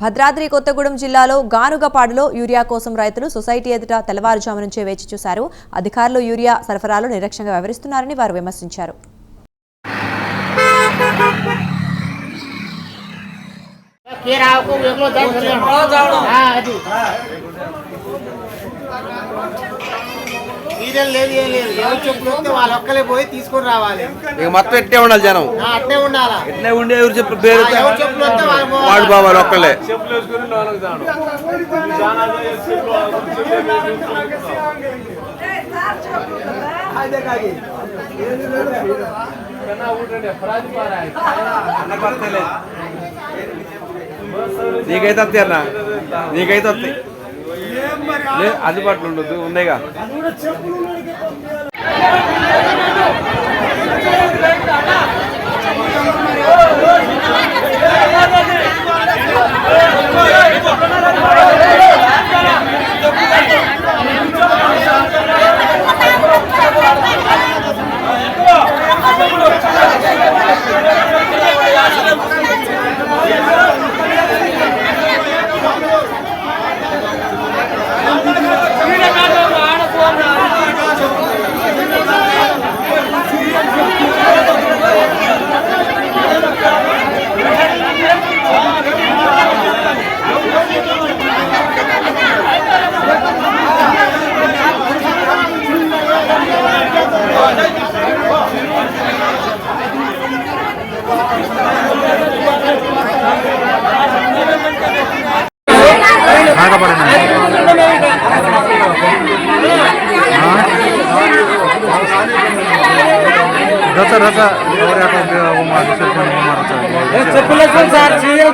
భద్రాద్రి కొత్తగూడెం జిల్లాలో గానుగపాడులో యూరియా కోసం రైతులు సొసైటీ ఎదుట తెల్లవారుజాము నుంచే వేచి చూశారు. అధికారులు యూరియా సరఫరాలో నిరక్షంగా వ్యవహరిస్తున్నారని వారు విమర్శించారు. అది. సీరియల్ లేదు ఏం లేదు. ఎవరు చెప్పులు వస్తే వాళ్ళు ఒక్కలే పోయి తీసుకొని రావాలి. ఇక మొత్తం ఎట్టే ఉండాలి జనం. ఆ, అట్నే ఉండాలా? ఎట్లే ఉండే ఎవరు చెప్పు పేరు ఆ, ఎవరు చెప్పులు వస్తే వాళ్ళు పోవాలి. వాడు బాబాలు ఒక్కలే. నీకైతే వస్తాయి అన్న. నీకైతే వస్తాయి. అందుబాటులో ఉండదు ఉన్నాయిగా రచ రచ ఎవరి అకౌంట్ ఉమా చెప్పండి ఉమా రచ చెప్పులు వేసుకోండి సార్ సీరియల్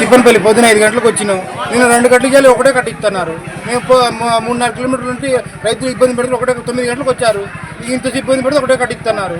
తిప్పనపల్లి పొద్దున ఐదు గంటలకు వచ్చినాం. నేను రెండు గంటలకు వెళ్ళి ఒకటే కట్టిస్తున్నారు మేము మూడున్నర కిలోమీటర్ల నుంచి రైతులు ఇబ్బంది పెడితే ఒకటే తొమ్మిది గంటలకు వచ్చారు. ఇంత ఇబ్బంది పెడితే ఒకటే కట్టిస్తున్నారు